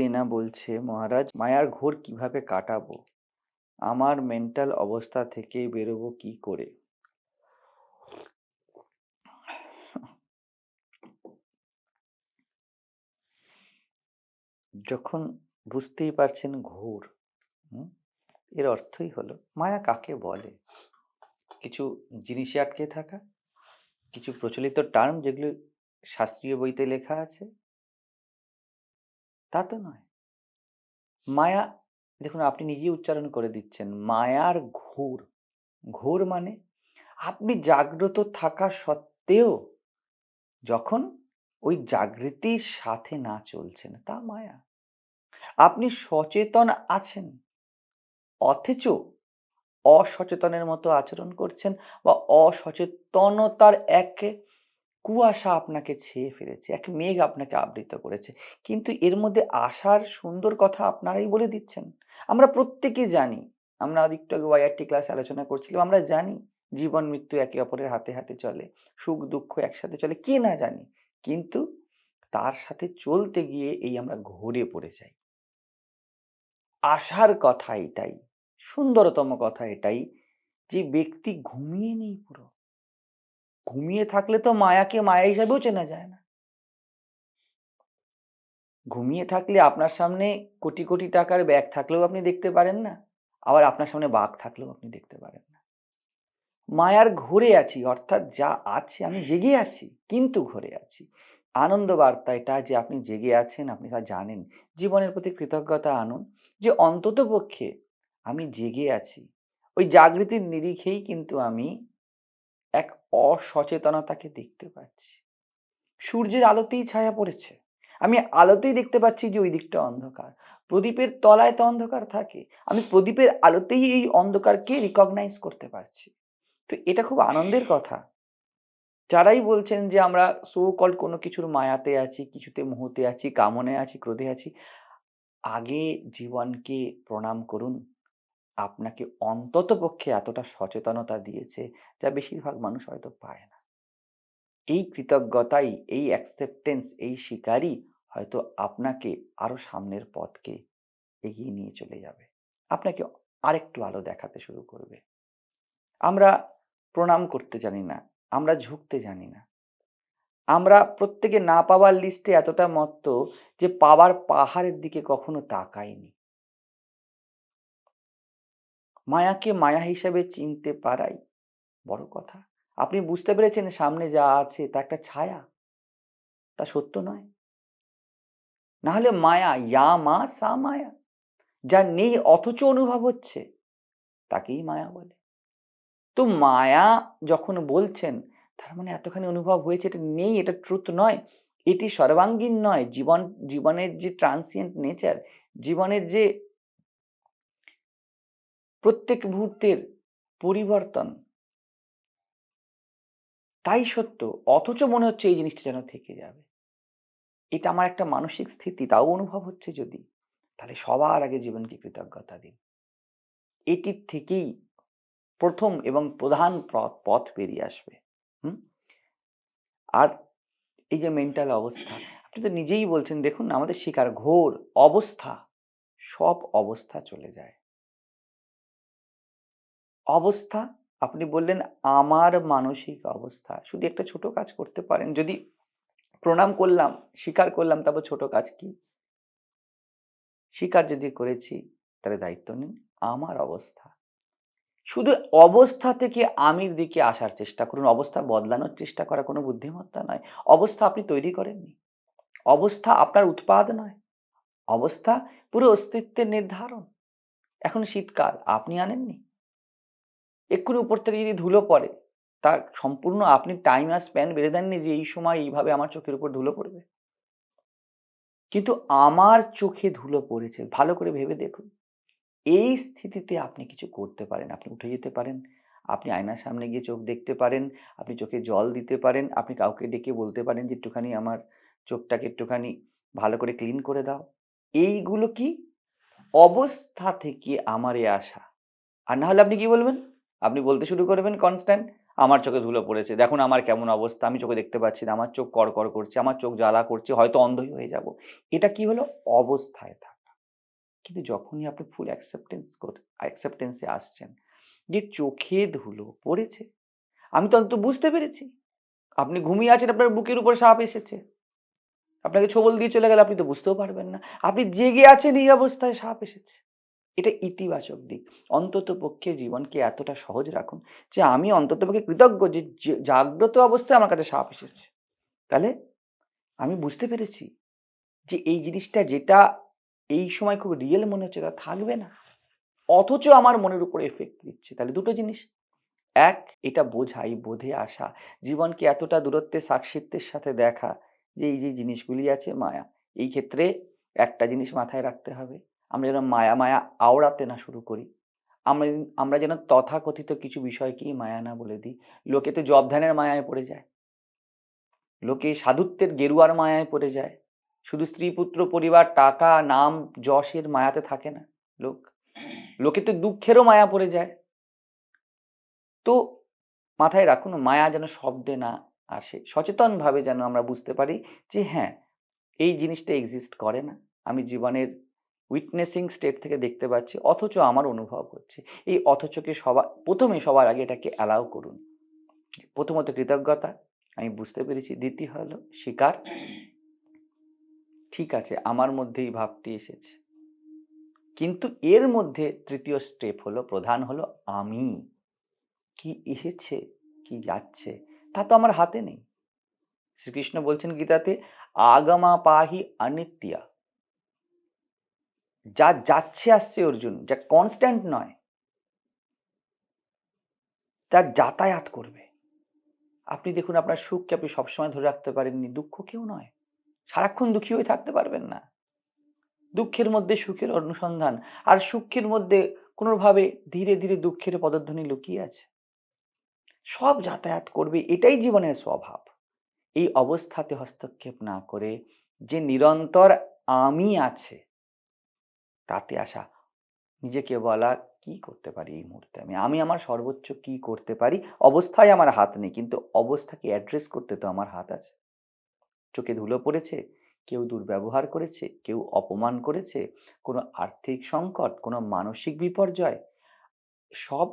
আয়না বলছে, মহারাজ, মায়ার ঘোর কীভাবে কাটাবো? আমার মেন্টাল অবস্থা থেকে বেরোবো কি করে? যখন বুঝতেই পারছেন ঘোর এর অর্থই হলো, মায়া কাকে বলে? কিছু জিনিসে আটকে থাকা? কিছু প্রচলিত টার্ম যেগুলো শাস্ত্রীয় বইতে লেখা আছে? তা তো নয়। মায়া, দেখুন আপনি নিজেই উচ্চারণ করে দিচ্ছেন, মায়ার ঘোর। ঘোর মানে আপনি জাগ্রত থাকা সত্ত্বেও যখন ওই জাগৃতির সাথে না চলছেন, তা মায়া। আপনি সচেতন আছেন, অথচ অসচেতনের মতো আচরণ করছেন বা অসচেতনতার এক কুয়াশা আপনাকে ছেয়ে ফেলেছে, এক মেঘ আপনাকে আবৃত করেছে। কিন্তু এর মধ্যে আসার সুন্দর কথা আপনারাই বলে দিচ্ছেন। আমরা প্রত্যেকে জানি, আমরা একটু আগে ওয়াইআরটি ক্লাস আলোচনা করছিলাম, আমরা জানি জীবন, মৃত্যু একে অপরের হাতে হাতে চলে, সুখ, দুঃখ একসাথে চলে, কে না জানি। কিন্তু তার সাথে চলতে গিয়ে এই আমরা ঘুরে পড়ে যাই। আশার কথা এটাই, সুন্দরতম কথা এটাই যে ব্যক্তি ঘুমিয়ে নেই পুরো। ঘুমিয়ে থাকলে তো মায়াকে মায়া হিসাবেও চেনা যায় না। ঘুমিয়ে থাকলে আপনার সামনে কোটি কোটি টাকার ব্যাগ থাকলেও আপনি দেখতে পারেন না, আবার আপনার সামনে বাঘ থাকলেও আপনি দেখতে পারেন না। মায়ার ঘুরে আছি, অর্থাৎ যা আছে আমি জেগে আছি, কিন্তু ঘুরে আছি। আনন্দ বার্তা এটা যে আপনি জেগে আছেন, আপনি তা জানেন। জীবনের প্রতি কৃতজ্ঞতা আনুন যে অন্তত পক্ষে আমি জেগে আছি। ওই জাগৃতির নিরিখেই কিন্তু আমি এক অসচেতনতাকে দেখতে পাচ্ছি। সূর্যের আলোতেই ছায়া পড়েছে। আমি আলোতেই দেখতে পাচ্ছি যে ওই দিকটা অন্ধকার। প্রদীপের তলায় তো অন্ধকার থাকে। আমি প্রদীপের আলোতেই এই অন্ধকারকে রিকগনাইজ করতে পারছি। তো এটা খুব আনন্দের কথা। যারাই বলছেন যে আমরা সো কল কোনো কিছুর মায়াতে আছি, কিছুতে মোহতে আছি, কামনে আছি, ক্রোধে আছি, আগে জীবনকে প্রণাম করুন। আপনাকে অন্তত পক্ষে এতটা সচেতনতা দিয়েছে যা বেশিরভাগ মানুষ হয়তো পায় না। এই কৃতজ্ঞতাই, এই অ্যাকসেপ্টেন্স এই শিকারই হয়তো আপনাকে আরও সামনের পথকে এগিয়ে নিয়ে চলে যাবে। আপনাকে আরেকটু আলো দেখাতে শুরু করবে। আমরা প্রণাম করতে জানি না, আমরা ঝুঁকতে জানি না। আমরা প্রত্যেকে না পাওয়ার লিস্টে এতটা মত্ত যে পাওয়ার পাহাড়ের দিকে কখনো তাকাইনি। মায়াকে মায়া হিসাবে চিনতে পারাই বড় কথা। আপনি বুঝতে পেরেছেন সামনে যা আছে তা একটা ছায়া? তা সত্য নয়। না হলে মায়া ইয়া মা সা মায়া। যা নেই অথচ অনুভব হচ্ছে, তাকেই মায়া বলে। তো মায়া যখন বলছেন, তার মানে এতখানি অনুভব হয়েছে, এটা নেই, এটা ট্রুথ নয়। এটি সর্বাঙ্গীন নয়। জীবন, জীবনের যে ট্রান্সিয়েন্ট নেচার জীবনের যে প্রত্যেক মুহূর্তের পরিবর্তন। তাই সত্য, অথচ মনে হচ্ছে এই জিনিসটা যেন থেকে যাবে। এটা আমার একটা মানসিক স্থিতি, তাও অনুভব হচ্ছে যদি, তাহলে সবার আগে জীবনকে কৃতজ্ঞতা দিন। এটির থেকেই প্রথম এবং প্রধান পথ বেরিয়ে আসবে, হুম? আর এই যে মেন্টাল অবস্থা, আপনি তো নিজেই বলছেন, দেখুন, আমাদের শিকার, ঘোর, অবস্থা, সব অবস্থা চলে যায়। অবস্থা, আপনি বললেন আমার মানসিক অবস্থা। শুধু একটা ছোট কাজ করতে পারেন। যদি প্রণাম করলাম, স্বীকার করলাম, তারপর ছোট কাজ কি? স্বীকার যদি করেছি, তাহলে দায়িত্ব নিন। আমার অবস্থা। শুধু অবস্থা থেকে আমির দিকে আসার চেষ্টা করুন। অবস্থা বদলানোর চেষ্টা করা কোনো বুদ্ধিমত্তা নয়। অবস্থা আপনি তৈরি করেননি। অবস্থা আপনার উৎপাদ নয়। অবস্থা পুরো অস্তিত্বের নির্ধারণ। এখন শীতকাল, আপনি আনেননি? এক্ষুনি উপর থেকে যদি ধুলো পড়ে তার সম্পূর্ণ আপনি টাইম আর স্প্যান বেড়ে দেননি যে এই সময় এইভাবে আমার চোখের উপর ধুলো পড়বে? কিন্তু আমার চোখে ধুলো পড়েছে, ভালো করে ভেবে দেখুন। এই স্থিতিতে আপনি কিছু করতে পারেন, আপনি উঠে যেতে পারেন, আপনি আয়নার সামনে গিয়ে চোখ দেখতে পারেন, আপনি চোখে জল দিতে পারেন, আপনি কাউকে ডেকে বলতে পারেন যে একটুখানি আমার চোখটাকে একটুখানি ভালো করে ক্লিন করে দাও। এইগুলো কি? অবস্থা থেকে আমার আসা আর না হলে আপনি কি বলবেন? আপনি বলতে শুরু করবেন কনস্ট্যান্ট আমার চোখে ধুলো পড়েছে। দেখুন আমার কেমন অবস্থা, আমি চোখে দেখতে পাচ্ছি না, আমার চোখ কড়কড় করছে, আমার চোখ জ্বালা করছে, হয়তো অন্ধই হয়ে যাব। এটা কি হলো? অবস্থায় থাকা। কিন্তু যখনই আপনি ফুল অ্যাকসেপ্টেন্স অ্যাকসেপ্টেন্সে আসছেন, যে চোখে ধুলো পড়েছে, আমি তো অন্তত বুঝতে পেরেছি। আপনি ঘুমিয়ে আছেন, আপনার বুকের উপর সাপ এসেছে। আপনাকে ছবল দিয়ে চলে গেলে, আপনি তো বুঝতেও পারবেন না। আপনি জেগে আছেন এই অবস্থায় সাপ এসেছে। এটা ইতিবাচক দিক। অন্তত পক্ষে জীবনকে এতটা সহজ রাখুন যে আমি অন্তত পক্ষে কৃতজ্ঞ যে জাগ্রত অবস্থায় আমার কাছে সাপ এসেছে। তাহলে আমি বুঝতে পেরেছি যে এই জিনিসটা যেটা এই সময় খুব রিয়েল মনে হচ্ছে তা থাকবে না। অথচ আমার মনের উপর এফেক্ট দিচ্ছে। তাহলে দুটো জিনিস। এক, এটা বোঝাই, বোধে আসা। জীবনকে এতটা দূরত্বে, সাক্ষিত্বের সাথে দেখা যে এই যে জিনিসগুলি আছে মায়া, এই ক্ষেত্রে একটা জিনিস মাথায় রাখতে হবে। আমরা যেন মায়া মায়া আওড়াতে না শুরু করি। আমরা আমরা যেন তথাকথিত কিছু বিষয়কেই মায়া না বলে দিই। লোকে তো জব ধ্যানের মায়ায় পড়ে যায়। লোকে সাধুত্বের গেরুয়ার মায়ায় পড়ে যায়। শুধু স্ত্রী, পুত্র, পরিবার, টাকা, নাম, যশের মায়াতে থাকে না লোক। লোকে তো দুঃখেরও মায়া পড়ে যায়। তো মাথায় রাখুন, মায়া যেন শব্দে না আসে। সচেতনভাবে যেন আমরা বুঝতে পারি যে হ্যাঁ এই জিনিসটা এক্সিস্ট করে না। আমি জীবনের উইটনেসিং স্টেট থেকে দেখতে পাচ্ছি, অথচ আমার অনুভব হচ্ছে। এই অথচকে সবার প্রথমে সবার আগে এটাকে অ্যালাউ করুন। প্রথমত কৃতজ্ঞতা, আমি বুঝতে পেরেছি। দ্বিতীয় হলো স্বীকার ঠিক আছে, আমার মধ্যে এই ভাবটি এসেছে। কিন্তু এর মধ্যে তৃতীয় স্টেপ হলো, প্রধান হলো আমি। কি এসেছে? কি যাচ্ছে? তা তো আমার হাতে নেই। শ্রীকৃষ্ণ বলছেন গীতাতে, আগমা পাহি অনিত্যা। যা যাচ্ছে আসছে অর্জুন যা কনস্ট্যান্ট নয় তা যাতায়াত করবে। আপনি দেখুন আপনার সুখকে আপনি সবসময় ধরে রাখতে পারেননি, দুঃখ কেউ নয়। সারাক্ষণ দুঃখী হয়ে থাকতে পারবেন না। দুঃখের মধ্যে সুখের অনুসন্ধান, আর সুখের মধ্যে কোনোভাবে ধীরে ধীরে দুঃখের পদধ্বনি লুকিয়ে আছে। সব যাতায়াত করবে, এটাই জীবনের স্বভাব। এই অবস্থাতে হস্তক্ষেপ না করে যে নিরন্তর আমি আছে তাতে আসা। নিজেকে বলা, কি করতে পারি এই মুহূর্তে? আমি আমি আমার সর্বোচ্চ কি করতে পারি? অবস্থায় আমার হাত নেই, কিন্তু অবস্থাকে অ্যাড্রেস করতে তো আমার হাত আছে। চোখে ধুলো পড়েছে, কেউ দুর্ব্যবহার করেছে, কেউ অপমান করেছে, কোনো আর্থিক সংকট, কোনো মানসিক বিপর্যয়, সব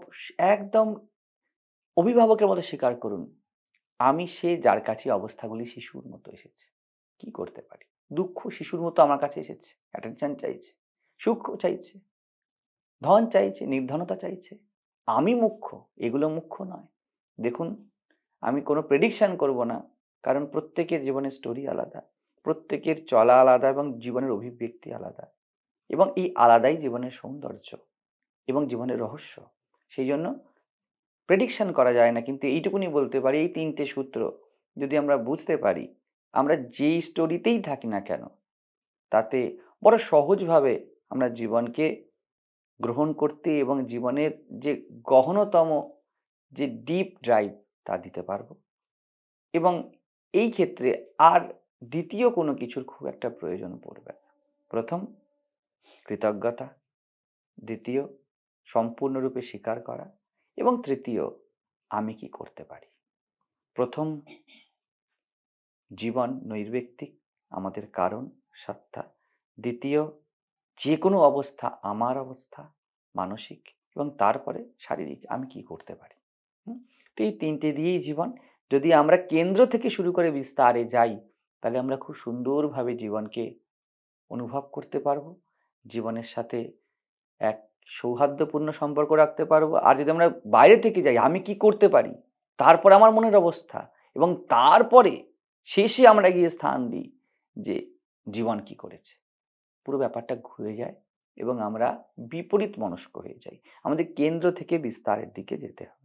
একদম অভিভাবকের মতো স্বীকার করুন, আমি সে, যার কাছে অবস্থাগুলি শিশুর মতো এসেছে। কি করতে পারি? দুঃখ শিশুর মতো আমার কাছে এসেছে অ্যাটেনশন চাইছে। সুখ চাইছে, ধন চাইছে, নির্ধনতা চাইছে। আমি মুখ্য, এগুলো মুখ্য নয়। দেখুন, আমি কোনো প্রেডিকশান করব না, কারণ প্রত্যেকের জীবনের স্টোরি আলাদা। প্রত্যেকের চলা আলাদা এবং জীবনের অভিব্যক্তি আলাদা। এবং এই আলাদাই জীবনের সৌন্দর্য এবং জীবনের রহস্য। সেই জন্য প্রেডিকশান করা যায় না, কিন্তু এইটুকুনি বলতে পারি, এই তিনটে সূত্র যদি আমরা বুঝতে পারি, আমরা যেই স্টোরিতেই থাকি না কেন, তাতে বড় সহজভাবে আমরা জীবনকে গ্রহণ করতে এবং জীবনের যে গহনতম যে ডিপ ড্রাইভ তা দিতে পারব। এবং এই ক্ষেত্রে আর দ্বিতীয় কোনো কিছুর খুব একটা প্রয়োজন পড়বে না। প্রথম, কৃতজ্ঞতা। দ্বিতীয়, সম্পূর্ণরূপে স্বীকার করা। এবং তৃতীয়, আমি কি করতে পারি? প্রথম, জীবন নৈর্ব্যক্তিক, আমাদের কারণ, সত্তা। দ্বিতীয় যে কোনো অবস্থা আমার অবস্থা, মানসিক এবং তারপরে শারীরিক আমি কি করতে পারি? তো এই তিনটে দিয়েই জীবন। যদি আমরা কেন্দ্র থেকে শুরু করে বিস্তারে যাই, তাহলে আমরা খুব সুন্দরভাবে জীবনকে অনুভব করতে পারব, জীবনের সাথে এক সৌহার্দ্যপূর্ণ সম্পর্ক রাখতে পারব। আর যদি আমরা বাইরে থেকে যাই, আমি কি করতে পারি, তারপর আমার মনের অবস্থা এবং তারপরে শেষে আমরা গিয়ে স্থান দিই যে জীবন কি করেছে। পুরো ব্যাপারটা ঘুরে যায় এবং আমরা বিপরীত মনস্ক হয়ে যাই। আমাদের কেন্দ্র থেকে বিস্তারের দিকে যেতে হবে।